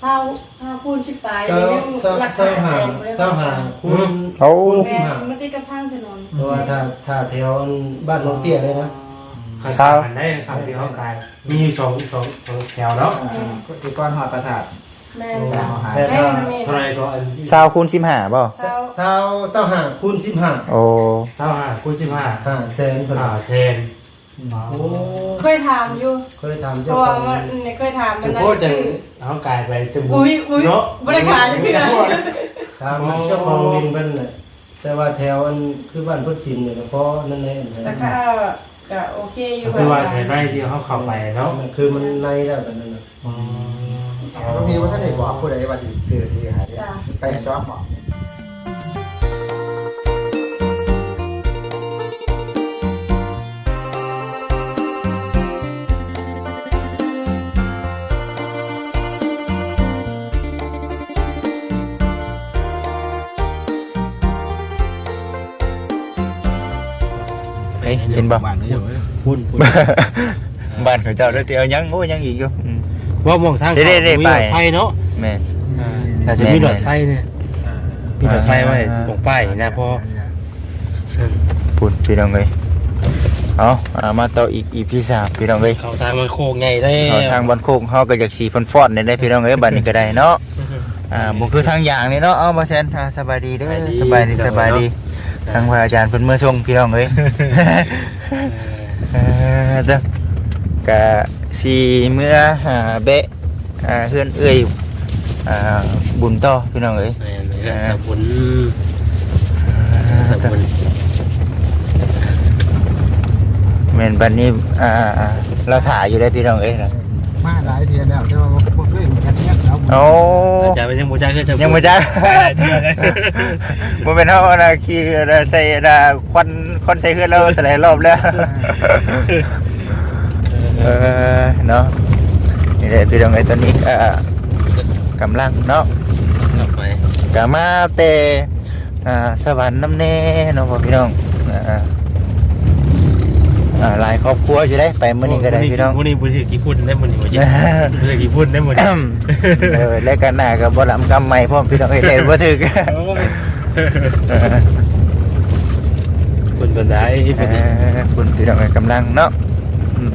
เศร้าเศร้าคูณสิบปลายเศร้ายังเศร้ารักเศร้าษาหาแสนบ่ได้เศร้าหาคุณเขาคุณสิแม่หามันติดกับทางถนนเพราะว่าถ้าถ้าแถวบ้านน้องเตี้ยเลยนะข้างๆกันได้ข้างที่เขากายมีอยู่สองสองสองแถวเนาะก็คือก้อนหอดประสาทแม่นจ้ะแต่แม่ถ้านแม่นเท่าไรก็อันซาวคูณสิบห้าบ่เศร้าเศร้าเศร้าหาคุณสิบห้าโอ้เศร้าห้าคูณสิบห้าห้าแสนคนอ่าเซน โอ้เคยถามอยู่เคยทำเพเจ้าราะขว่าองมันเนี่ยเคยถามมันจะนั่นโคตรจะชื่อเขากายไปจมูกอุ้ยอุ้ยเนาะบริการจะเพื่อนทำเจ้าของดินเพิ่นน่ะแต่ว่าแถวอันคือบ้านพุทธินเนี่ยเพราะนั่นแหละแต่ก็ก็โอเคอยู่คือว่าแถวไรที่เขาเข้าไปเนาะคือมันในแล้วตอนนั้นน่ะ อืมก็มีว่าท่านได้บอกผู้ใดว่าที่คือที่หาเนี่ยจ้ะ ไปจอบหมอเฮ้ย เห็นบ่ บ้านเขาอยู่พุ่นพุ่น บ้านเขาเจ้าเด้อเตียวยังโอ้ยังอีกอยู่อืม ว่ามองทางเด้ๆๆมีไปรถไฟเนาะแม่น อ่าแต่จะมีรถไฟเนี่ยมีรถไฟไว้ตรงป้ายนะพอพูดพี่น้องเลยเอาอ่ามาต่ออีกอีพีสามพี่น้องเลยเข้าทางมันโค้งไงได้เอาทางบอลโคกเฮาก็อยากสีฟอนๆนี่ได้พี่น้องเอ้ยบัดนี้ก็ได้เนาะ อ่าบ่คือทางอย่างนี่เนาะ เอาบ่แซนอ่าสบายดีเด้อสบายดีสบายดี ทางพระอาจารย์เพิ่นเมื่อส่งพี่น้องเอ้ยเออเด้อก็สิเมื่อหาเบะอ่าเฮือนเอ้ยอ่าบุญต่อพี่น้องเอ้ยแม่นเลยสบุนสบุนแม่นบัดนี้อ่าอ่าเราถ่ายอยู่ได้พี่น้องเอ้ยนะมาหลายเทียแล้วแต่ว่าพวกเพื่อนกันเนี่ยเรา โอ้อาจารย์ไปยังบูชาคือจะยังบ่จ้าบ่เป็นเฮานะขี่นะใส่นะควันควันใส่เฮือนเราหลายรอบแล้วเออเนาะนี่แหละพี่น้องไอ้ตอนนี้ก็กำลังเนาะกลับไปกะมาเตอ่าสวรรค์น้ำเน่เนาะพ่อพี่น้องอ่า อ่าหลายครอบครัวอยู่ได้ไปมื้อนี้ก็ได้พี่น้อง มื้อนี้บ่สิกี่พุ่นได้มื้อนี้บ่จิบ่สิกี่พุ่นได้มื้อนี้เออแล้วกันหน้าก็บ่ลำกำใหม่พร้อมพี่น้องเอ้ยเล่นบ่ถึกเออพุ่นบันไดเอพุ่นนี่อคุณพี่น้องเอ้ยกำลังเนาะอืม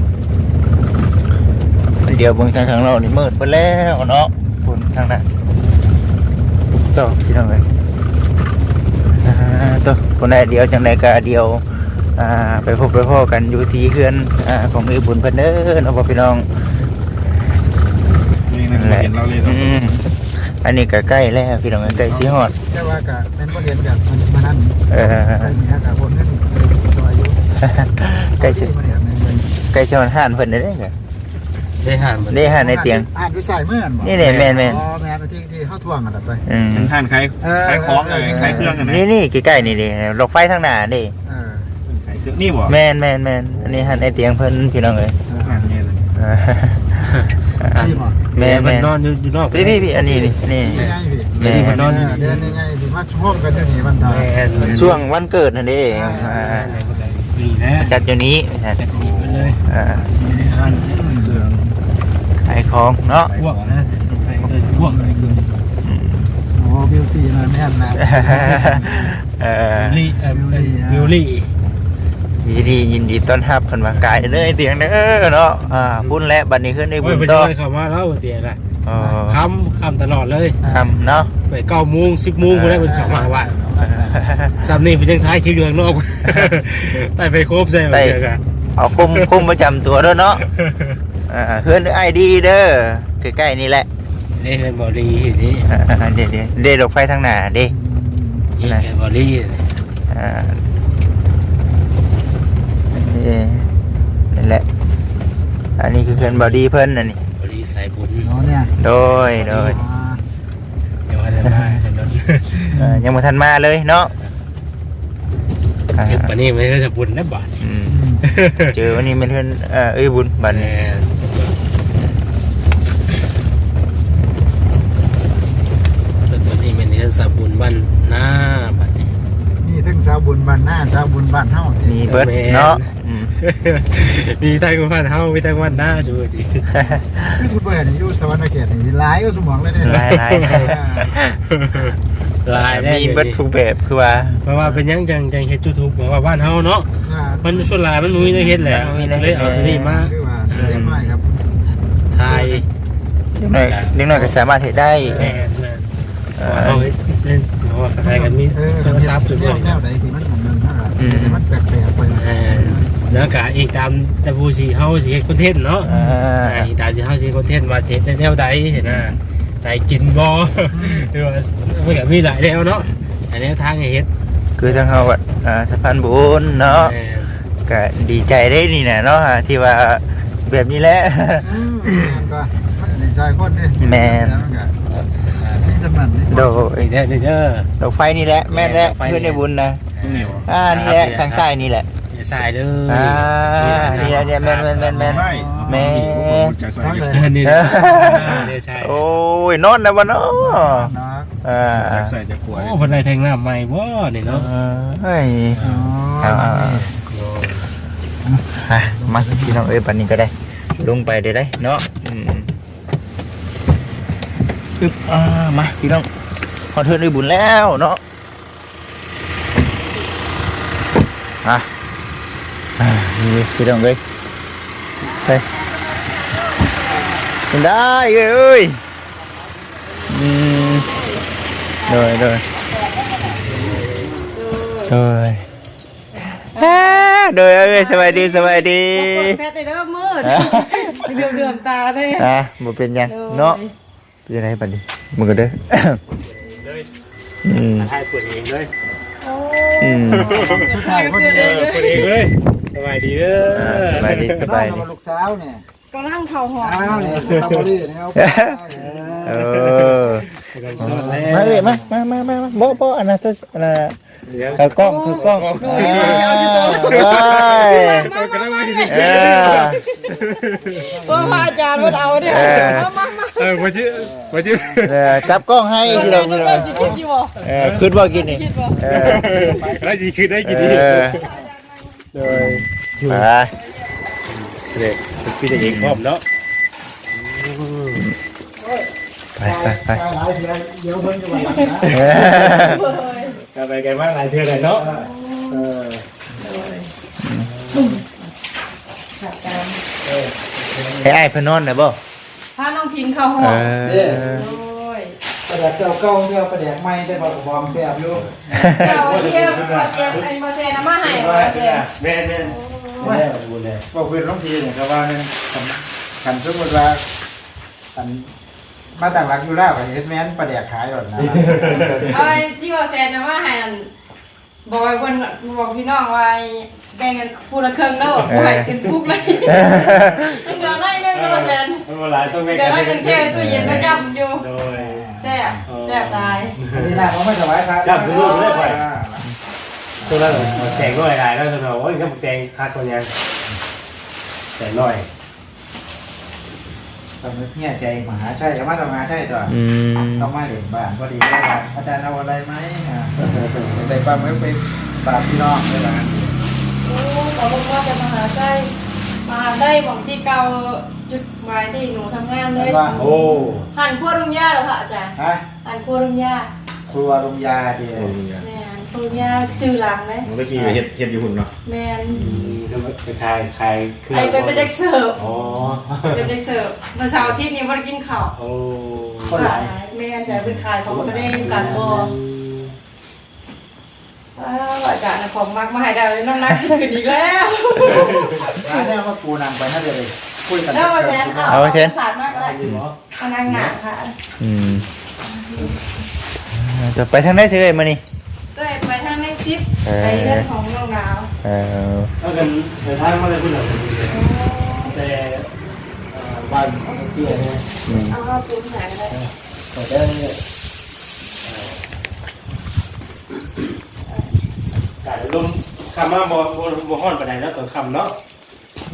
เดี๋ยวเบิ่งทางข้างนอกนี่มืดไปแล้วเนาะคุณทางนั้นต่อพี่น้องเอ้ยอ่าต่อคนใดเดียวจังใดก็เดียว อ่าไปพบไปพ่อกันอยู่ที่เฮือนอ่าของอีบุญเพิ่นเด้อเนาะพ่อพี่น้องนี่นะเห็นเราเลยอืมอันนี้ก็ใกล้แล้วพี่น้องเอ้ยใกล้สิฮอดแต่ว่าก็เป็นประเด็นแบบมานั่นเออไอ้เนี่ยกับคนนั้นตัวอายุใกล้สิประเด็นนึงใกล้สิฮอดห้านเพิ่นได้เด้อได้หานมันได้ห้านในเตียงอ่านวิสัยเมื่อนนี่เนี่ยแม่นแม่นอ๋อแม่นที่ที่เข้าท่วงกันไปอืมท่านขายขายของเลยขายเครื่องกันนะนี่นี่ใกล้ๆนี่ดิรถไฟทางหน้าดิ เออขายเครื่องนี่บ่แม่นแม่นแม่นอันนี้หันไอเตียงเพิ่นพี่น้องเอ้ยอ่านเนี่ยเลยอ่าที่บอกแม่นมัแม่นนนอนอยู่อยู่นอกพี่พี่พี่อันนี้นี่นี่ ง่ายๆพี่แม่ นี่มันนอนอยู่เดือนง่ายๆที่มาช่วงกันเดี๋ยวนี้มันทำแม่นช่วงวันเกิดนั่นเด้อ่านี่นะจัดอยู่นี้ใช่จัดนี่ไปเลยอ่าอ่านเครื่องขายของเนาะพวกนะพวกไอ้คือโอ้บิวตี้นะแม่นนะ เออลี่เอ่อวิวลี่ ยินดียินดีต้อนรับเพิ่นมากายเด้อไอ้เตียงเด้อเนาะอ่าพุ่นและบัดนี้ขึ้นได้โอ้บุยญไปต่เจออเข้ามาแล้วเตียนะอ๋อคำคำตลอดเลยทำเนาะไปเก้าโมงสิบโมงคนได้เป็นเข้ามาว่าจำนี่เป็นยังท้ายคลิปอยู่ข้างนอกไปไปครบใช่ไหมเดียวกันเอาคุมคุมประจำตัวด้วยเนาะอ่าเฮือนไอดีเด้อใกล้ๆนี่แหละนี่เป็นบอดี้นี่อ่าเดี๋ยวเดี๋ยวเดี๋ยวดอกไฟทางหน้าเด้นี่เป็นบอ ดี้อ่านี่นั่นแหละ อันนี้คือเพื่อนบอดี้เพิ่นอันนี้บอดี้สายบุญเนาะเนี่ยโดยโดยเดี๋ยวอะไรมาถนนเอ่อยังไม่ทันมาเลยเนาะอ่าเห็นปะนี่ไม่ใช่จะบุญนะบาทอืมเจอวันนี้เป็นเพื่อนเอ่อเอ้ยบุญบัดนแน่แต่ปะนี่เป็นเรื่องสาบุญบ้านหน้าบั ดนี้นี่ถึงสาวบุญบ้านหน้าสาวบุญบ้านเฮามีเบิร์ดเนาะอืมมีทางบ้านเฮามีทางบ้านหน้าสวัสดียูทูบเบอร์นี่อยู่สวรรค์เขตนี่หลายอยู่สมองเลยเนี่ยหลายหลายลายได้มีเบัตทุกแบบคือว่าเพราะว่าเป็นหยังจังจังเฮ็ด YouTube เพราะว่าบ้านเฮาเนาะมันส่วนหลายมันมีได้เฮ็ดแหละมีได้เฮ็เลยดเอาที่นี่มาคือว่าเรียกน้อยครับถ่ายเด็กน้อยเด็กน้อยก็สามารถเฮ็ดได้แม่นแม่นเอเอาอเฮ็ดเล่ นเพราะว่าถ่ายกันมีเออโทรศัพท์สุดแนเลวยแนวไหนที่มันของมันนะครับอืมมันแปลกๆไปเออแล้วก็อีกตามแต่ผู้สิเฮาสิเฮ็ดคอนเทนต์เนาะอ่าอ่าอีกตามสิเฮาสิเฮ็ดคอนเทนต์ว่าสิเฮ็ดในแนวใดเห็นน่ะใจกินบ่หรือว่ามันก็มีหลายแนวเนาะอันแนวทางให้เฮ็ดคือทางเฮาว่าอ่าสะพานบุญเนาะแม่นก็ดีใจได้นี่น่ะเนาะที่ว่าแบบนี้แหละก็ในใจคนนี่แม่นนี่สมันนี่ โดยเด้อเด้อเด้อ ดอกไฟนี่แหละแม่นแหละดอกไฟเพื่อนในบุญนะนี่บ่อ่านี่แหละทางซ้ายนี่แหละอย่าสายเด้ออ่าอนี่แหละเนี่ยแม่นแม่นแม่นแม่น ใช่แม่ จากใส่ทั้งเลยอันนี้เออเด้อใช่โอ้ยนอนแล้วบ่เนาะนะอ่าจากใส่จากขวดโอ้คนใดแทงหน้าใหม่บ่นี่เนาะเฮ้ยอ๋อเอาเอาเอาอะมาพี่น้องเอ้ยปันนี้ก็ได้ ลงไปได้ได้เนาะอืมอึ๊บอ่ามาพี่น้อง ขอเทินด้วยบุญแล้วเนาะอะอ่านี่พี่น้องเอ้ยใส่กินได้เอ้ยเอ้ยอืมโดยโดยโดยอ่าโดยเอ้ยสบายดีสบายดีแฟดได้เด้อมืดเดือมเดือมตาได้อะบ่เป็นหยังเนาะเป็นยังไงบัดนี้มึงก็เด้อ อืมถ่ายเปิดเองเลยอืมใครเกิดเองเปิดเองเลยสบายดีเด้ออ่าสบายดีสบายดีลูกสาวเนี่ยกำลังเข่าหอมอ้าวเนี่ยตาบอดี้นะครับเออมาเลยมามามามามาบ่บ่อันนั้นตัวอันนั้น เข้ากล้องเข้ากล้องอ่าเอ้ยเออก็พระอาจารย์ว่าเอาเนี่ยเออมามามาเออมาชื่อมาชื่อเออจับกล้องให้สิเราสิเราเริ่มจะคิดอยู่บ่เออคิดว่ากินนี่คิดบ่เออได้จีคือได้กี่ดีเออเลยไปเด็กพี่จะเองพร้อมเนาะไปไปไปหลายเดือนเดี๋ยวเพิ่นจะมาหลังนะเออ กันไปกันมาหลายเทื่อเลยเนาะเออให้อ้ายเพิ่นนอนได้บ่พาน้องพิงเข้าหเออมอโอ้ยประแดกเจ้าเก่าเจ้าประแดกใหม่ได้บอกบอมแซ่บอยู่เจ้าเทียมขอเทียมไอ้มาเซนะมาให้มาเซนแม่แม่แม่บุญเลยบอกเพื่อนน้องพีเนี่ยก็ว่าเนี่ยขันสมมติว่าขัน มาต่างหลักอยู่แล้วไปเฮ็ดแม่นประแดกขายหรอกนะ เอาไอ้ที่ว่าเซนนะมาให้อันบอกไอ้คนบอกพี่น้องว่าแบ่งกันคู่ละครึ่งแล้วบ่ให้เป็นฟุกเลยมันเหลือน้อยนึงก็เซนมันมาหลายต้องแม่เดี๋ยวน้อยนึงแช่ตู้เย็นก็จับอยู่โดยแซ่บแซ่บตายอันนี้น่าเขาไม่สบายครับตัวนั้นแกงน้อยหลายแล้วตัวนั้นโอ้ยก็แกงคัดคนยังแกงน้อย สำนึกเนี่ยใจมหาชัยก็มาทำงานใช่ต่ออืมต้องมาเด่นบ้านพอดีเลยครับอาจารย์เอาอะไรไหมอ่าไปปั๊มไว้ไปฝากพี่น้องเลยนะโอ้ขอบคุณว่าจะมาหาได้มาได้บอกที่เก่าจุดหมายที่หนูทำงานเลยโอ้หันครัวลุงย่าเหรอคะอาจารย์ฮะหันครัวลุงย่าครัวลุงยาเดียว แมน ครัวลุงย่าชื่อหลังเลยเมื่อกี้เฮ็ดเฮ็ดอยู่หุ่นเนาะแมนก็ไปขายขายเครื่องไอเป็นเป็นเด็กเสิร์ฟอ๋อเป็นเด็กเสิร์ฟเมื่อเสาร์อาทิตย์นี้วันกินข้าวโอ้คนหลายแมนจะเป็นขายของก็ได้กันบ่อ้าวอาจารย์น่ะผมมักมาให้ได้เลยน้ำหนักสิขึ้นอีกแล้วร้านนี้ว่าปูนำไปน่าจะเลยคุยกันแล้วอาจารย์เอาสารมากเลยเอานางหนักค่ะอืมจะไปทางไหนสิเอ้ยมื้อนี้ก็เลย ชิปไปเรื่องของน้องดาวเออถ้ากันแต่ท้ายมาเลยพูดเลยแต่บ้านเตี้ยเนี่ยอืมเอาเข้าตุ้นแสงเลยแต่เนี่ยการลมคำว่าบ่บ่บ่ฮ้อนปานใดแล้วตอนค่ำเนาะ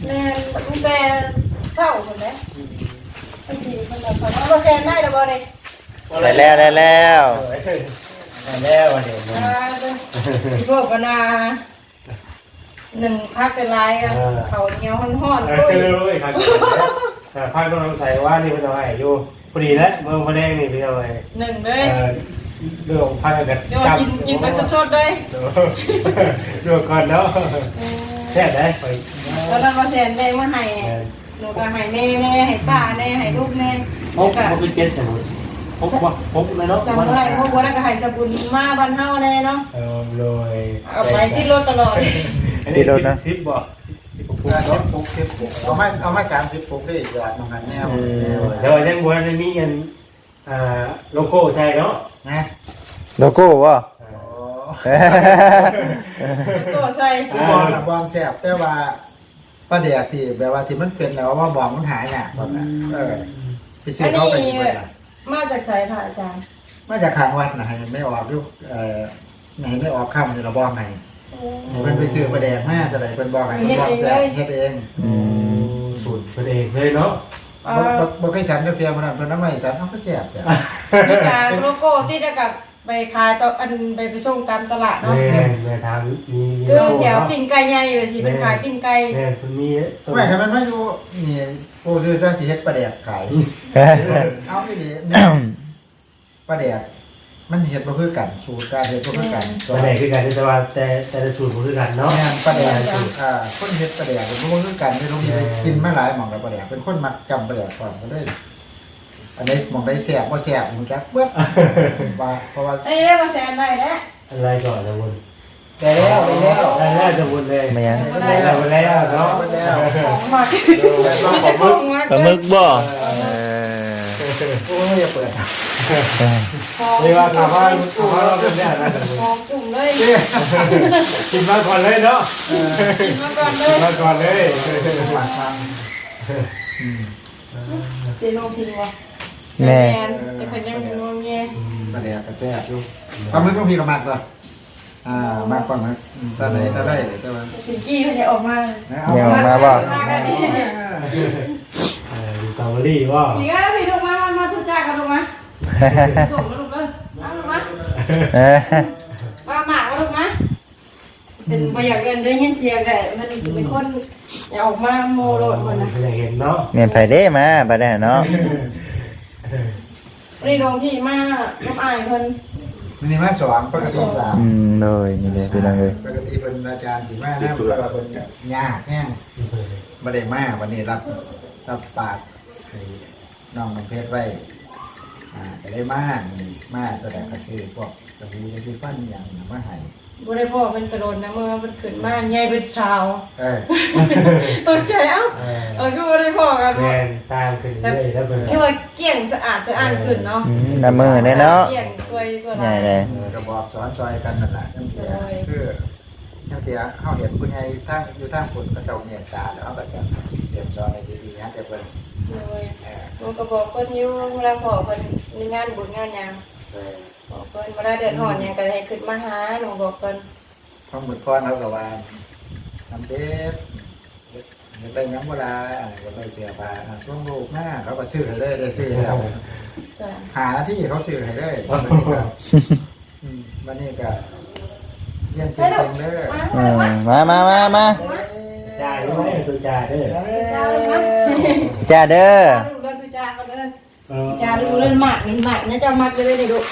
แม่ตั้งแต่เข้าคนเลยบางทีมันแบบเขาเราแซนได้หรือเปล่าเนี่ยได้แล้วได้แล้ว แล้ววันนี้อ่าสิบกว่านาหนึ่งพักเป็นลายกันเขาเหนียวห่อนเอๆตุ้ยอเลยครับแต่ภาคต้องใส่ว่านี่เป็นเอาไห้อยู่พอดีแล้วเมืองพะแดงนี่เป็นเอาไห้หนึ่งเลยเออเรื่องภาคกันเดี๋ยวกินกินไปสดๆเลยเรื่องก่อนแล้วแช่ได้ไปแล้วเราก็แสนแดงมาให้หนูก็ให้แม่แม่ให้ป้าแน่ให้ลูกแน่พบพบเป็นเจ็ดแต่หมด พบว่าพบเลยเนาะจำได้พวกวันก็ให้สบุญมาบ้านเฮาแน่เนาะเออเลยเอาไปที่รถตลอดทิปบ่ทิปปุ๊บรถปุ๊กเก็บปุ๊กเอามาเอามาสามสิบปุ๊กได้ยอดตรงนั้นแนวแนวเดี๋ยวยังบัวจะมีอันอ่าโลโก้ใช่เนาะนะโลโก้บ่ตัวใส่คือบอลบอลแสบแต่ว่าประเดี๋ยวที่แบบว่าที่มันเป็นแล้วว่าบอลมันหายเนี่ยแบบนั้นเออไปซื้อัอนเขาไปนี้กินเลยนะ มาจากสายผ่าอาจารย์มาจากขางวัดนะให้ไม่ออกลูกเอ่อไหนไม่ออกข้ามเลยเราบอลไหนให้มันไปซื้อประเดี๋ยวแม่จะไหนเป็นบอลไหนเป็นบอลแสบเฮ็ดเองอืมสูตรตัวเองเลยเนาะอ่าบ่บ่บ่เคยสันเทียมมันนั่นเพิ่นน้ำไม่สันเขาก็แสบจ้ะมีการโลโก้ที่จะกับ ไปขายต่ออันไปไปส่งตามตลาดเนาะแม่แม่ทำมีคือแถวปิ้งไก่ใหญ่อยู่ที่เป็นขายปิ้งไก่แม่คุณมีไม่ครับมันไม่รู้นี่โอ้คือซะสิเฮ็ดประเดี๋ยวขายเอาไปดิประเดี๋ยวมันเฮ็ดบ่คือกันสูตรการเฮ็ดบ่คือกันตัวไหนคือกันแต่ว่าแต่แต่ละสูตรคือกันเนาะแม่นประเดี๋ยวสูตรอ่าคนเฮ็ดประเดี๋ยวบ่คือกันไม่รู้มีไปกินมาหลายหม่องแล้วประเดี๋ยวเป็นคนมักจำประเดี๋ยวก่อนก็เลย อันนี้หม่องได้แซ่บบ่แซ่บมึงจักเบิดว่าเพราะว่าอันนี้เรียกว่าแซนได้แล้วอะไรก่อนนะวุนได้แล้วได้แล้วได้แล้วจะวุนเลยมายังได้แล้วแล้วเนาะได้แล้วของมาของมึงปลาหมึกบ่เออโอ้ยอย่าเปิดเรียกว่าถามว่าถามว่าเราเป็นเนี่ยนะของกลุ่มเลยกินมาก่อนเลยเนาะกินมาก่อนเลกิยนมาก่อนเลยหวานฟังเจนงพิงวะ แม่จะเป็นยังงงเงี้ยประเดี๋ยวก็แซ่บอยู่ปลาหมึกต้องมีกระมัดก่อนอ่ามากกว่านะตอนไหนตอนไหนแต่ว่าพิงกี้เขาจะออกมายังออกมาบ่มากันดิเอออยู่เกาหลีว่าพี่ก็พี่ลงมามาทุกจ้ากันลงมาลงมาลงมาเอาลงมาเออมาหมากลงมาเป็นประหยัดเงินได้ยินเสียงแต่มันเป็นคนอย่าออกมาโมโลดหมดนะ อยากเห็นเนาะเมียนไผเด้มาบัดนี้เนาะ นี่ลงที่มาน้ำอายคนมินิมาสองปกติสามอืมโดยนี่เลยพี่น้องเอ้ยปกติเป็นอาจารย์สีมาหน้าเบื่อเป็นยากแห้งไม่ได้มาวันนี้รับรับปากให้น้องมันเพชรไว้ อ่าก็ได้มามาแสดงกระสือพวกกระหูกระสือฟันอย่างมาให้บุได้พ่อเป็นกระโดนนะเมื่อมันขึ้นมาใหญ่เป็นชาวเออตกใจเอ้าเออคือบุได้พ่อกันแมนตามขึ้นเรื่อยแล้วเป็นนี่ว่าเกี่ยงสะอาดสะอาดขึ้นเนาะอืมน้ำมือเด้เนาะเกี่ยงตัวตัวใหญ่เลยกระบอกสอนซอยกันนั่นแหละนั่นเสียคือ นั่นเสียเข้าเห็นคุณยายทั้งอยู่ทั้งคนก็เจ้าเมียตาแล้วก็จะเตรียมซอยดีๆนะแต่เพิ่นเลยมันก็บอกคนยิ้วเวลาขอคนมีงานบุญงานยังบอกคนเวลาเดือดร้อนยังก็ให้ขึ้นมาหาหนูบอกคนข้อมือก้อนเขาก็ว่าทำเด็บจะไปยังเวลาจะไปเสียผ้าช่วงลูกหน้าเขาก็ซื้อให้เลยได้ซื้อแล้วจ้ะหาที่เขาซื้อให้เลยวันนี้ก็ เยี่ยมจริงๆเลยอืมมามามามาจ่ายด้วยสุจ่ายด้วยจ้าเด้อดูเรื่องสุจ้าเขาเลยจ้าดูเรื่องหมากนี่หมากนะจะมัดเลยดิลูก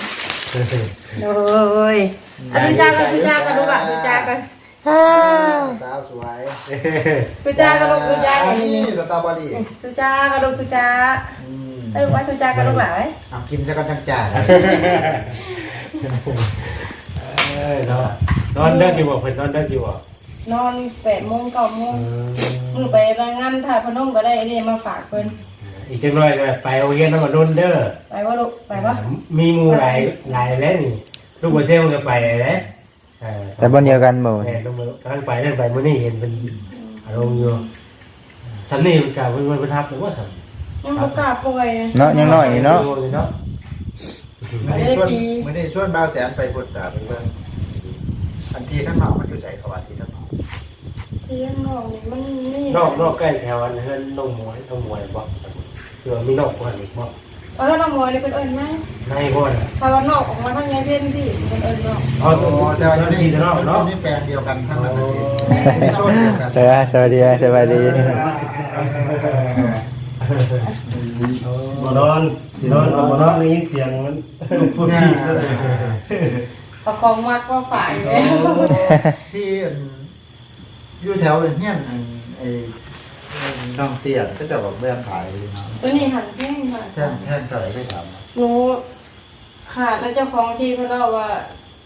โอ้ยอันนี้จ้ากันสุจ้ากันลูกอะสุจ้ากันสาวสวยสุจ้ากันลูกสุจ้าอันนี่สตรอเบอรี่สุจ้ากันลูกสุจ้าเออว่าสุจ้ากันลูกหลานเอากินซะก็จังจ่า ออเนาะนอนเลิกอยู่บ่เพิ่นนอนเลิกอยู่บ่นอนแปดโมงเก้าโมงมึงไปรายงานถ่ายพนมก็ได้นี่มาฝากเพิ่นอีกจังน้อยก็ไปโรงเรียนต้องมานุ่นเด้อไปว่าลูกไปว่ามีหมู่หลายหลายแล้วนี่ลูกบ่เซลก็ไปแล้วเออแต่บ่เดียวกันบ่แม่ต้องมากำลังไปนั่นไปมื้อนี้เห็นเป็นอารมณ์อยู่สำนีมันกล่าวเพิ่นประทับหรือว่าสำยังบ่กล้าป่วยเนาะยังน้อยนี่เนาะเนาะไม่ได้ชวนไม่ได้ชวนบ่าวแสนไปพุทธาเป็นเรื่อง อันที่ท่านเมามันอยู่ใจเขาว่าที่ท่านเมาเลี้ยงน้องนี่มันนี่นอกนอกใกล้แถวอันเฮือนน้องหมวยน้องหมวยบ่คือมีนอกกว่าอีกบ่กเออน้องมวยนี่เป็นเอิญไหมในบ่นถ้าว่านอกออกมาทางไงเพี้ยนที่เป็นเอิญนอกเอาโอ้ตัวแต่ว่าเจ้าหอยู่น้านี่ที่เนาะเนาะเนาะนี่แปลงเดียวกันทั้งนั้นเลยในโซนเดียวกัน สวัสดีสวัสดีสวัสดีบ่นอนสินอนก็บ่นอนได้ยินเสียงมันพูดที่ก็เลย ประคองมัดว่าฝ่ายเลยที่อยู่แถวเฮียนอันไอ้น้องเตี้ยก็จะบอกเรื่องขายเลยเนาะตัวนี้หันแข้งค่ะแท่นแท่นเท่าไหร่ได้ถามหนูขาดแล้วเจ้าของที่เขาเล่าว่า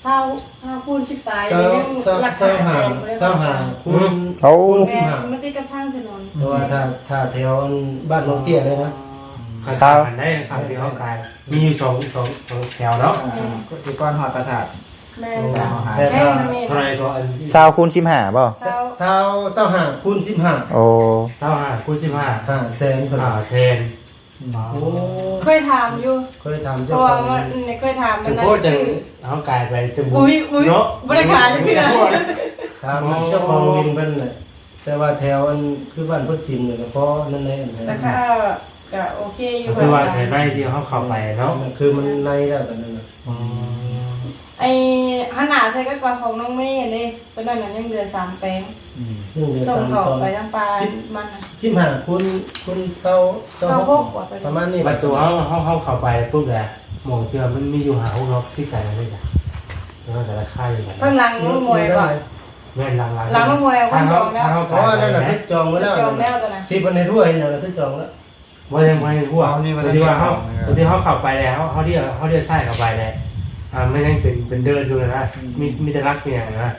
เศร้าถ้าพูดสิตายเศร้ายังเศร้ารักเศร้าษาหาแสนเลยเศร้าหาคุณโอ้คุณสิแม่หามันติดกับทางถนนเพราะว่าถ้าถ้าแถวบ้านน้องเตี้ยเลยนะเช้าได้ทางที่เขากาย มีอยู่สองสองสองแถวเนาะก็คือก้อนหอดประสาทแม่จ้ะแต่แม่ถ้าแม่เท่าไรก็อันสาวคูณสิบห้าบ่เศร้าเศร้าเศร้าหาคุณสิบห้าโอ้เศร้าห้าคูณสิบห้าห้าแสนคนอ่าเซนโอ้เคยถามอยู่เคยทำเพเจ้าราะขว่าองมันเคยถามมัจะนนั่นพูดจะชื่อเขากายไปจมูกอุ้ยอุ้ยเนาะบริการจะเพื่อถามเจ้าของดินเพิ่นน่ะแต่ว่าแถวอันคือบ้านพุทธิมเนี่ยก็เพราะนั่นแหละแต่ก็ ก็โอเคอยู่คือว่าในไร่ที่เขาเข้าไปเนาะคือมันในแล้วตอนนั้นน่ะไอ้ขนาดใส่ก็กว่าของน้องเมย์นี่ตอนนั้นน่ะยังเหลือสามแปลงซึ่งเดือนส่งสามเขาตอน ไปทางปลามันน่ะ สิบห้าคุณคุณเศร้าเศร้าเศร้าหหกกกว่าไป ประมาณนี้ประตูเขาเขาเขาเข้าไปปุ๊บแหละมองเชื่อมันมีอยู่หาห้องนอกที่ไกลไม่จ้ะแล้วแต่ละค่ายอยู่กันข้างหลังน้องมวยก่อน แม่นหลังหลังหลังน้องมวยเอาไว้จองแล้วเพราะว่านั่นน่ะที่จองไว้แล้วจองแล้วตอนนั้นที่เพิ่นให้ด้วยนั่นน่ะที่จองแล้ว ว่ายังไงหัวที่ว่าเขาที่เขาเข้าไปแล้วเขาที่เขาที่ใส่เข้าไปเลย อ่าไม่ยังเป็นเป็นเดินดูนะมีมีแต่รักเนี่ยนะ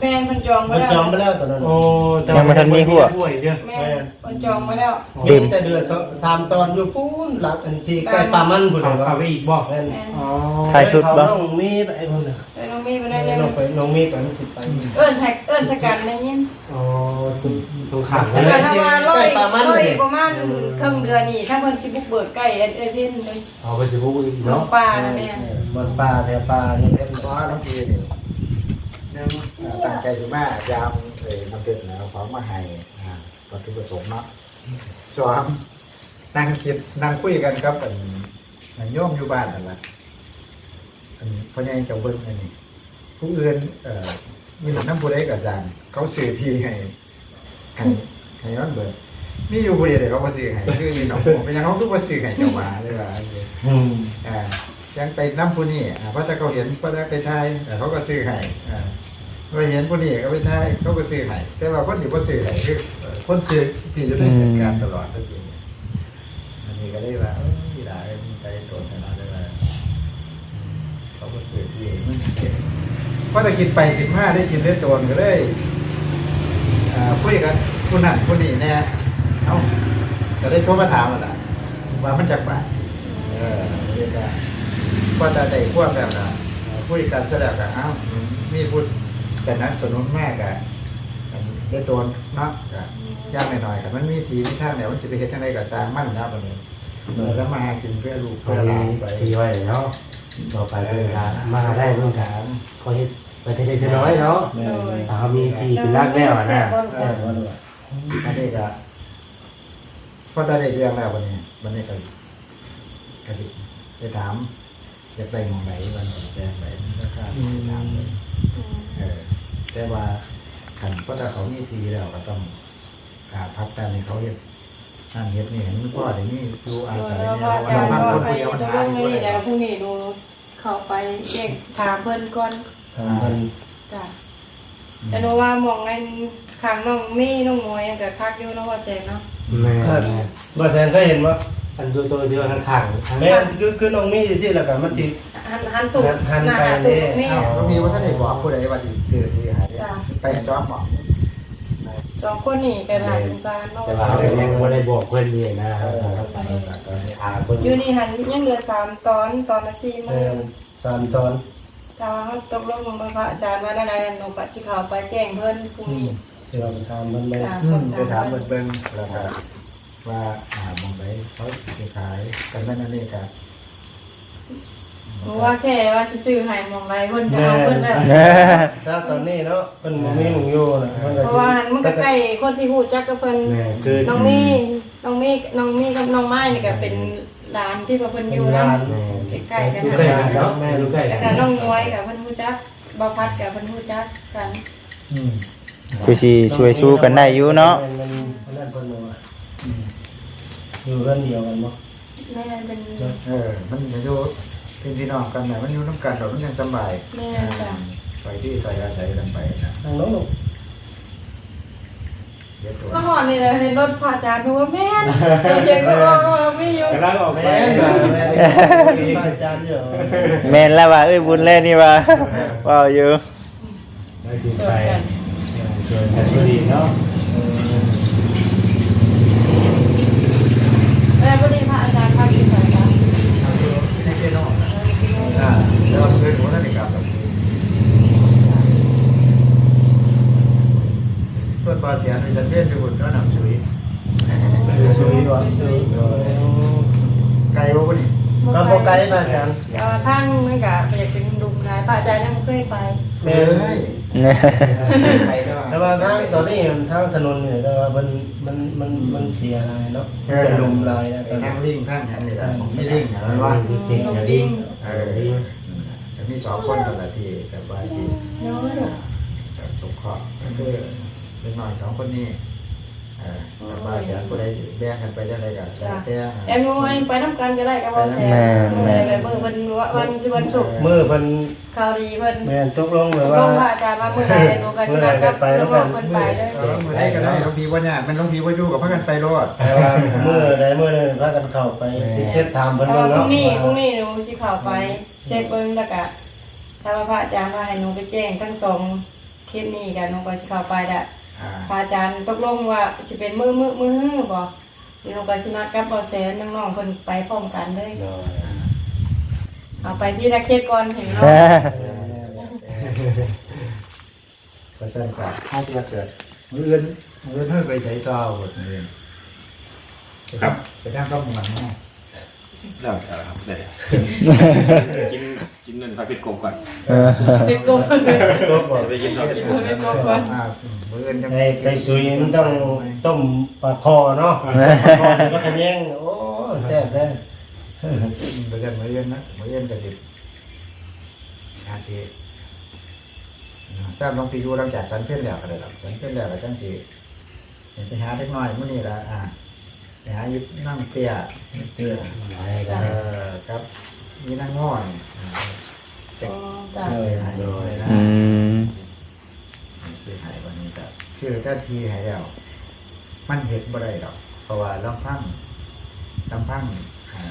แม่มันจองไว้มันแล้วจองไปแล้วตอนนั้นโอ้น่ะแม่มันจองไว้แล้วมีแต่เดือนสองสามตอนอยู่ปูนหลังอันที่ใกล้ปลามันพุ่นเขาน่ะเข้าไปอีกบอกแม่นแม่อ๋อถ่ายชุดบ่น้องมีไปพุ่นน่ะแต่น้องเมย์ไปได้ยังน้องไปน้องมีไปมันสิไปเอิ้นแท็กเอิ้นสกัดในยินอ๋อตรงข้ามแต่เลยถ้ามาร้อยร้อยประมาณครึ่งเดือนนี่ถ้าเพิ่นสิบุกเบิกใกล้เอ็นเอเพิ่นเลยเอาไปจะพูดอีกน้องเนาะปลานะแม่ บนป่าแถวป่าเนี่ยเป็นเพราะว่าน้องพีนี่ยตั้งใจอยู่มากยามเอ่ยมันเป็นแล้วขอมาให้อ่าวัตถุประสงค์เนาะจอมนั่งคิดนั่งคุยกันครับอันอันโยมอยู่บ้านนั่นแหละอันพ่อใหญ่จ้าเบิ้งอันนี้ผู้อื่นเอ่อมีหนุ่มน้ำผู้ใดกับจานเขาสื่อทีให้ให้ให้ย้อนเบิดมีอยู่ผู้เดียวเขาบ่ซื้อให้คือมีหนองผมเป็นยังเขาคือบ่ซื้อให้เจ้ามาเลยว่าอืมอ่า ยังไปน้ำผู้นี่อ่าพราะถ้าเขาเห็นก็ได้าไปทายแต่เขาก็ซื้อให้อ่าไปเห็นผู้นี่ก็ไปทายเขาก็ซื้อให้แต่ว่าคนที่บ่ซื้อให้คือเอ่อคนซื้อที่อยู่ในเหตุการณ์ตลอดก็จริงอันนี้ก็ได้ว่าเออที่ได้มันใจโตขนาดได้ว่าอืมเขาก็ซื้อที่มันเก็บเพราะถ้าคิดไปคิดมาได้คิดได้โจรก็เลยอ่าคุยกันผู้นั้นผู้นี้แน่เอ้าก็ได้โทรมาถามอะนะว่ามันจากบาทเออเรียกว่า ก็จะได้ควบแบบนั้นเอ่อคุยกันแสดงกันอ้าวมีพูดแต่นั้นสนุนแม่กับได้โดนเนาะกับย่างหน่อยๆกับมันมีทีมีท่างเนี่ยมันจะไปเฮ็ดยังไงกับจางมั่นนะบัดนี้เออแล้วมาหากินเพื่อลูกก็เพื่อหมีลานไปตีไว้เนาะต่อไปเวลามาได้เมื่อถามเขาเฮ็ดไปเล็กๆน้อยเนาะแม่นถ้าเขามีทีเป็นรักแล้วนะแม่นว่าด้วยอันนี้ก็พอได้เรื่องแล้ววันนี้วันนี้ก็ก็สิไปถาม จะไปหมองไหนวันนี้แจ้งไปนะครับถามเลยเออ แต่ว่าขันก็ถ้าเขามีทีแล้วก็ต้องอาพักกันให้เขาเห็นนั่นเห็นนี่เห็นพ่อเดี๋ยวนี้ดูอาศัยแล้วเนี่ยว่าว่าจะเราว่าคนไปเดียวมันจะหาลงอยู่นี่เลยแล้วพรุ่งนี้ดูเข้าไปเช็คถามเพิ่นก่อนทางมันจ้ะแต่หนูว่ามองในข้างน้องมี่น้องมวยกับคักอยู่น้องว่าแจงเนาะแม่บ่แซนเคยเห็นว่า อันตัวตัวเดียวข้างๆแม่นคือคือน้องมีสิแล้วก็มันสิหันหันตุกหันหน้าไปหันตุกนี่นี่อ้าวก็มีว่าท่านได้บอกผู้ใดว่าดีคือที่หายไปจอมบอกสองคนนี่ก็น่าสงสารเนาะแต่ว่าเรายังไม่ได้บอกเพื่อนดีนะไปหาคนอยู่นี่หันยังเหลือสามตอนตอนละสี่หแม่มื่นนสามตอนแต่ว่าเขาตกลงกับพระอาจารย์ว่าได้ไรหนูปัดที่เขาไปแจ้งเพิ่นพรุ่งนี้สิเราไปทำมันไปจ้ะอืคมนไปถาถามมเบิ่งเบิ่งแล้วก็ ว่าอ่ามองไหนเขาจะขายกันนั่นนั่นนี่ครับหนูว่าแค่ว่าจะซื้อให้มองไรเพิ่นจะเอาเพิ่นได้ถ้าตอนนี้เนาะเพิ่นบ่มีหมึงอยู่นะมันก็เพสิราะว่าหันมันก็ใกล้คนที่ฮู้จักกับเพิ่นแม่คือน้องมี่น้องมี่น้องมี่กับน้องไม้นี่ก็เป็นหลานที่ว่าเพิ่นอยู่งานนำใกล้ๆกันดูนะใกล้กันเนาะแม่ดูใกล้แล้วกัก็นน้องน้อยกับเพิ่นฮู้จักบ่พัดกับเพิ่นฮู้จักกันอืมคือสิช่วยสู้กันได้อยู่เนาะ มันมันนั่นเพิ่นบอก ว่าอยู่กันเดียวกันบ่แม่เป็นเออ มันจะอยู่เป็นพี่น้องกันนะมันอยู่น้ำกันเรามันยังสบายแม่จ้ะไปที่ใส่อาศัยกันไปนะทางโน้นลูกเดี๋ยวตัวก็หอนนี่เลยเห็นรถพระอาจารย์บอกว่าแม่นเสียงก็ว่าไม่อยู่กำลังออกไปแม่มาแม่อาจารย์เดี๋ยวแม่นแล้วว่าเอ้ยบุญแล่นี่ว่าว้าวอยู่ไปถึงไปเจอกันพอดีเนาะ แม่บ่ได้พระอาจารย์พาไปสายจ้ะ ทำตัวไม่ได้แค่นอกนะอ่าแล้วเพื่อนผมนั่นเองครับ เพื่อนปลาเสียในจันเทียนอยู่บนก็นำสุยสุยว่าสุยไกลวะวะนี่ทำโปรไกด์มาอาจารย์เดี๋ยวทางมันก็อยากเป็นดุมหลายพระอาจารย์ยังบ่เคยไปแม่เฮ้ยไกลแล้วแต่ว่าทางตอนนี้ทางถนนเนี่ยแต่ว่ามันมันมันมันเสียหายเนาะเป็นลมลายนะตอนทานี้งลิงทางนั้นเลยผมไม่ลิงนะว่าอืมลงดิ้งเออจะมีสองคนกันละที่แต่ว่าที่น้อยดอกแบบสงเคราะห์ก็คือ เป็นหน่อยสองคนนี้เออแต่ว่าเดี๋ยวคนใดแบ่งกันไปได้ไรกันแต่แต่แอมน้อยไปนํกันก็ได้ก็บ่แซ่มื้อแบบมื้อวันวันที่วันศุกร์มือเพิ่นข่าวดีเพิ่นแม่นตกลงเลยลว่างพระอาจารย์ว่ามื้อใดหนูก็สินัดกับน้องๆเพิ่นไปเด้อมือได้ก็ได้ลงพีว่าเนี่ยมันลงพีว่าอยู่กับพักกันไปรอด แต่ว่ามือใดมือหนึงพากันเข้าไปสิเทศถามเพิ่นเพราะเบิ่ว่างพรุ่เนาะงนี้พรุ่งนี้หนูสิเข้าไปเช็คเบิ่งแล้วก็ถ้าว่าพระอาจารย์ว่าให้หนูไปแจ้งทั้งสองเคสนี้กันหนูก็สิเข้าไปแหละอ่า พระอาจารย์ตกลงว่าสิเป็นมือมือมือฮื้อบ่หนูก็สินัดกับบ่แสนน้องๆเพิ่นไปพร้อมกันเลยเอาไปที่ละเคสก่อนเห็นเนาะก็สั้นกว่าห้องเกิดเกิดมืออื่นมืออื่นเพิ่งไปใช้ต่อหมดมืออื่นครับไปทางก็เหมือนห้องได้ครับได้กิน กินนั่นผัดเผ็ดกบก่อนเป็นกบเพิ่นเป็นไปกินผัดเผ็ดกบกบก่อนอ่ามืออื่นยังไอ้ไก่สุยมันต้องต้มปลาคอเนาะปลาคอมันก็ขะแยงโอ้แซ่บแท้ไปกันมืออื่นนะมืออื่นก็ดิบอาทีทราบน้องปีดูหลังจากสันเพื่อนแล้วก็ได้หรอกสันเพื่อนแล้วก็จังสีไปหาเล็กน้อยมื้อนี้ละอ่าไปหายึดนั่งเตี้ยเตื้อเออครับ มีนั่งง่อยอ่าอ๋อจ้ะเลยหายเลยนะอืมคือหายวันนี้ก็คือถ้าทีหายแล้ว มันเห็นบ่ได้ดอก เพราะว่าลำพังลำพังอ่า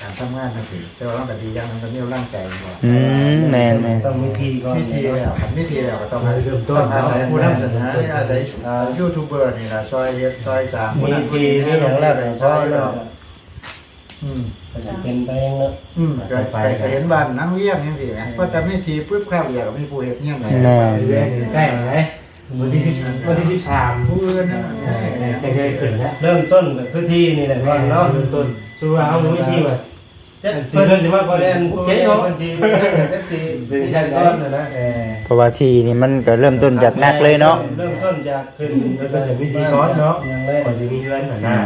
การทำงานนั่นสิแต่ว่าเราก็ดีอย่างนั้นก็มีร่างใจก่อนอืมแม่นแม่นต้องมีทีก่อน วิธีแล้วครับวิธีแล้วก็ต้องต้องอาศัยผู้นำเสนออาศัยอ่ายูทูบเบอร์นี่ล่ะซอยเฮ็ดซอยสามมีนั้นทีนี่อย่างแรกเลยเพราะเนาะ อืมมันจะเป็นไปเองเนาะอืมก็ไปก็เห็นบ้านนั่งเลี้ยงจังซี่นะเพราะแต่ไม่ทีปุ๊บข้าวเดียวก็มีผู้เฮ็ดเงี้ยไหนแม่นเรื่อยๆใกล้ไหมวันที่สิบวันที่สิบสามผู้อื่นนะจะเคยขึ้นแล้วเริ่มต้นก็คือที่นี่แหละก่อนเนาะเนาะต้นตัวเอาวิธีว่าเจ็ดเพิ่นสิมาก็เล่นเจ๊เนาะมันสิเจ็ดสิเป็นชั้นต้นนะนะเออเพราะว่าที่นี่มันก็เริ่มต้นจากนักเลยเนาะเริ่มต้นจากขึ้นแล้วก็จะวิธีก้อนเนาะอย่างแรกก่อนจะมีเงินหน่อยนะ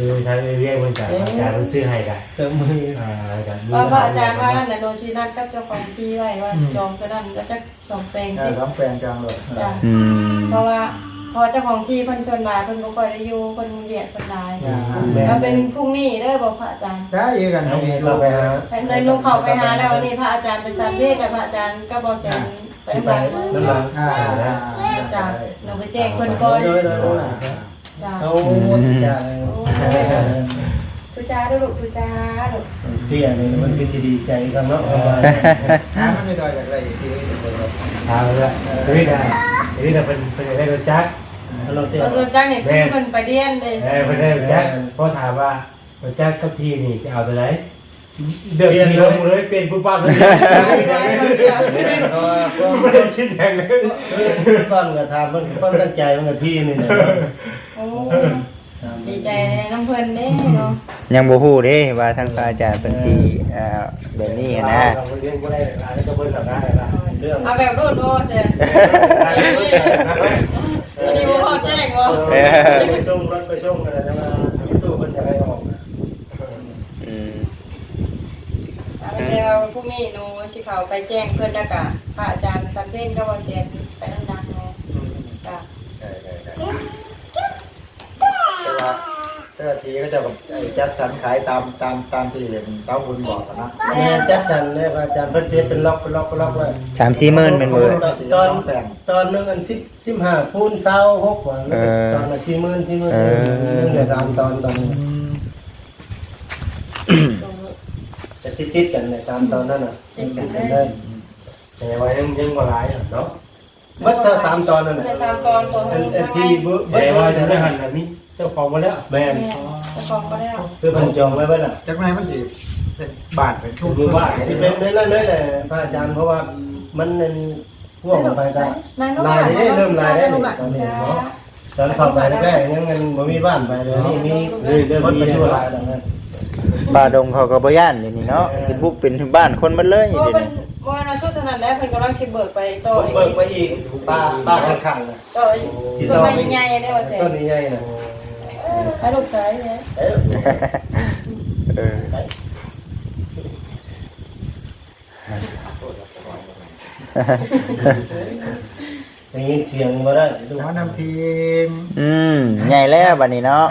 คือทางเรียกมันจากอาจารย์มันซื้อให้กันเติมมืออ่ากันว่าพระอาจารย์ว่านั่นน่ะโดนชี้นัดกับเจ้าของที่ไว้ว่าจองก็นั่นแล้วจะสองแปลงเออที่สองแปลงกลางเลยจ้ะอืมเพราะว่าพอเจ้าของที่เพิ่นชวนหลายเพิ่นบ่ค่อยได้อยู่เพิ่นเรียกเพิ่นหลายอ่าก็เป็นพรุ่งนี้เด้อบอกพระอาจารย์ใช่กันเอานี่เราไปหาแต่ในลูกเขาไปหาแล้ววันนี้พระอาจารย์ไปสัมภาษณ์กับพระอาจารย์ก็บอกจะไปที่ไปบ้านน้ำหลังอ่าจ้ะหนูไปแจ้งเพิ่นก่อน โดยโดยโดยจ้ะเอาจ้าทุจ้าเด้อลูกทุจ้าลูกเตี้ยนี่มันคือสิดีใจกันเนาะถ้ามันไม่ได้จากไรทีนี้จะเป็นแบบเอาละนี่นะนี่นะเป็นเป็นอะไรรถจักรเราเตี้ยรถจักรนี่คือเพิ่นไปเรียนเลยเออเป็นอะไรรถจักรเพราะถามว่ารถจักรกับที่นี่จะเอาตัวไหน เดือดทีลงเลยเปลี่ยนปุ๊บปั๊บเลยไม่ได้คิดอย่างนั้นก้อนก็ทำมันก้อนตั้งใจมันก็ที่นี่นะโอ้ดีใจน้ำเพิ่นเด้เนาะยังบ่ฮู้เด้ว่าทางพระอาจารย์เพิ่นสิอ่าแบบนี้นะเราเรียนก็ได้อะไรก็เพิ่นทำได้ละเรื่องเอาแบบรูดโลดเด้อันนี้บ่พอแจ้งบ่ไปส่งรถไปส่งอะไรทั้งนั้นตู้มันจะให้ออก อพรุ่งนี้หนูสิ เขาไปแจ้งเพื่อนแล้วก็พระอาจารย์สันเพ่นก็ว่าเสียไปนั่งดังเนาะจ้ะแต่ว่าเจ้าหน้าที่ก็จะแบบไอ้จัดสรรขายตามตามตามที่เห็นเต้าบุญบอกอะนะแม่จัดสรรเนี่ยอาจารย์เพิ่นเสียเป็นล็อกเป็นล็อกเป็นล็อกไว้สามสี่หมื่นเป็นเบอร์ ตอนตอนหนึงอันสิบสิบห้าคูณเศร้าหกวันเออตอนละสี่หมื่นสี่หมื่นเออหนึ่งเดือนสามตอนตอนนี้จะ ติดติดๆกันในสามตอนนั่นน่ะติดกันได้ได้แต่ว่ายังยังบ่หลายอะเนาะวัดถ้าสามตอนนั่นในน่ะสามตอนตัวอันึนงอันที่เบิดเบิแต่ดว่าจะจะได้ได้หัหันนอันนี้เจ้าของมาแล้วแม่นจะฟองก็แล้วคือเพันจองไว้ไว้น่ะจากไหนมันสิเป็นบาทเป็นช่วงคือว่าที่เป็นได้นั่นเลยแหละพระอาจารย์เพราะว่ามันเป็นพ่วงไปได้ลายได้เริ่มลายได้หนึ่งตอนนี้เนาะตอนเข้าไปแรกๆยังเงินบ่มีบ้านไปเลยนี่มีเริ่มมีตัวลายแล้วนะ ป่าดงเขาก็บ่ย่านเดี๋ยวนี้เนาะสิบุกเป็นถึงบ้านคนมันเลยเพราะเดี๋ยวมันนี้เพราะว่าช่วงนั้นแล้วเพิ่นกำลังคิดเบิกไปต่ออีกเบิกไปอีกป้าป้าข้างๆนะต่ออีกต้นไม้ใหญ่ๆได้ว่าเสียต้นนี้ใหญ่นะให้ลูกชายเนี่ยเอ้ยเออได้ยินเสียงบ่ได้ดูน้ำน้ำพิมพ์อืมใหญ่แล้วบัดนี้เนาะ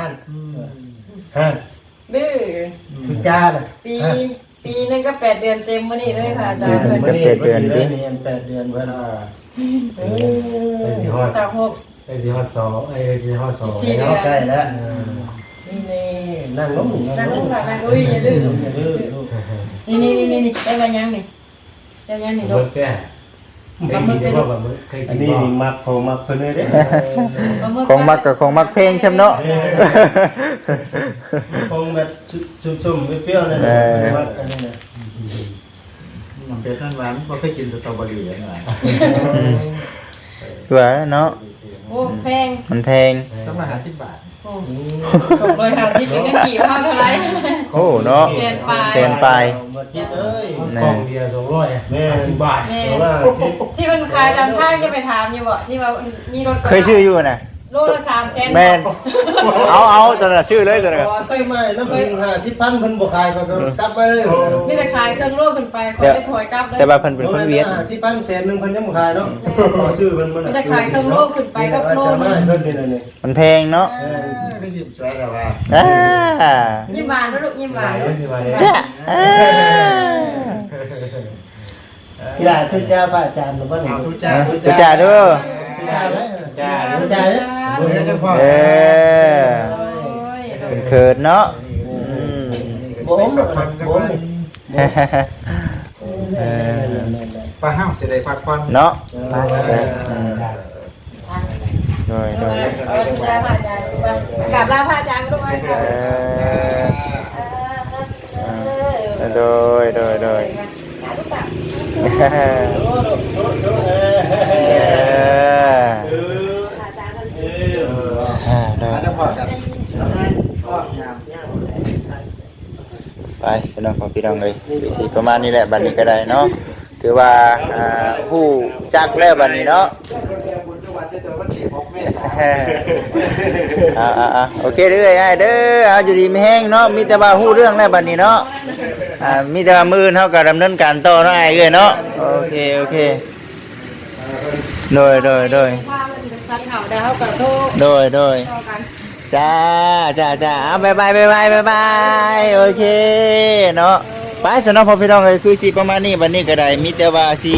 ฮะ ดื้อคุณจ้าน่ะปีปีนึงก็แปดเดือนเต็มมื้อนี้เลยค่ะอาจารย์เดือนก็แปดเดือนดิ เรียนแปดเดือนเพิ่นเอไอ้อสิฮอดสามหกไอ้สิฮอดสองไอ้สิฮอดสองสี่เดืเข้าอนใกล้แล้วนี่นั่งลงนั่งลงค่ะนั่งอุ้ยอย่าดื้ออย่าดื้อลูกนี่นี่นี่นี่ได้มายังนี่ได้ยังนี่ลูเบิกดแก่ เคยกินได้บ่บ่เคยอักินนนี้บ่มักโผมักเพิ่นเลยเด้ของมักกับของมักเพลงช่ำเนาะคงแบบชุ่มๆเปรี้ยวๆนั่นแหละมักอันนี้นะมันเป็นท่านหวานเพราะเคยกินสตรอเบอรี่ยังไงเผื่อเนาะโอ้แพงมันแพงสักมาหาสิบบาทโอ้ สองร้อยห้าสิบเป็นเงินกี่ภาพเท่าไหร่โอ้เนาะ แสนปลาย แสนปลาย มาคิดเอ้ยกล่องเดียว200อะ50บาทแม่ แต่ว่าสิที่มันขายตามทางจะไปถามอยู่บ่ที่ว่ามีรถเคยชื่ออยู่น่ะ โลละสามแสนแม่นเอาเอาตัวน่ะชื่อเลยตัวน่ะพอใส่ไม้แล้วเพิ่น50,000เพิ่นบ่ขายก็กลับไปเลยนี่แต่ขายเครื่องโลขึ้นไปขอได้ถอยกลับเลยแต่ว่าเพิ่นเป็นคนเวียด50,000แสนนึงเพิ่นยังบ่ขายเนาะพอซื้อเพิ่นมันนี่แต่ขายเครื่องโลขึ้นไปกับโลจะนึมางเพิ่นเป็นอันนี้มันแพงเนาะไม่ยิ้มสวยแต่ว่าอ่ายิ้มหวานนะลูกยิ้มหวานไม่มีมาแล้วจ้ะอ่าอย่าทุจ้าพระอาจารย์หรือว่าหนูเอาทุจ้าจ้ะจ้าเด้อจ้าไหมจ้าทุจ้า เนี่ยบุญให้พ่อเออโอ้ยเขินๆเนาะอืมบ่มบ่มเออป้าห้าวเสียดายพักผ่อนเนาะไปไปอืมโดยโดยเอาทุกอย่างพระอาจารย์กลับลาพระอาจารย์ก็ต้องไปเออโดยโดยโดยเอออ่า ได้แล้วพ่อครับพ่องามไปสนองของพี่น้องเลยสิประมาณนี้แหละบัดนี้ก็ได้เนาะถือว่าอ่าผู้จักแล้วบัดนี้เนาะบุญจังหวัดเจอวันที่6เมษายนเอออ่าอ่าอ่าโอเคเด้อไอ้เด้อเอาอยู่ดีไม่แห้งเนาะมีแต่ว่าฮู้เรื่องแล้วบัดนี้เนาะอ่ามีแต่ว่ามือเฮาก็ดำเนินการต่อเนาะไอ้เอ้ยเนาะโอเคโอเคโดยโดยโดยพามันสันเห่าดาวกับโตโดยโดยต่อกัน จ้าจ้าจ้าเอาบายบายบายบายบายบายโอเคเนาะไปสนองพอพี่น้องเลยคือสีประมาณนี้วันนี้ก็ได้มีแต่ว่าสี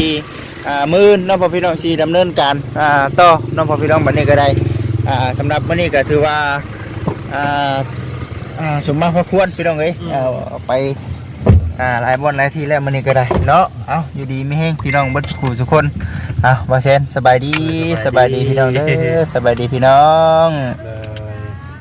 อ่ามือน้องพอพี่น้องสีดำเนินการอ่าต่อน้องพอพี่น้องวันนี้ก็ได้อ่าสำหรับวันนี้ก็ถือว่าอ่าอ่าสมมาพอควรพี่น้องเลยเอาเอาไปอ่าหลายบอนหลายที่แล้ววันนี้ก็ได้เนาะเอาอยู่ดีไม่แห้งพี่น้องเบัดขู่ทุกคนเอาบาเซนสบายดีสบายดีพี่น้องเด้อสบายดีพี่น้องเออ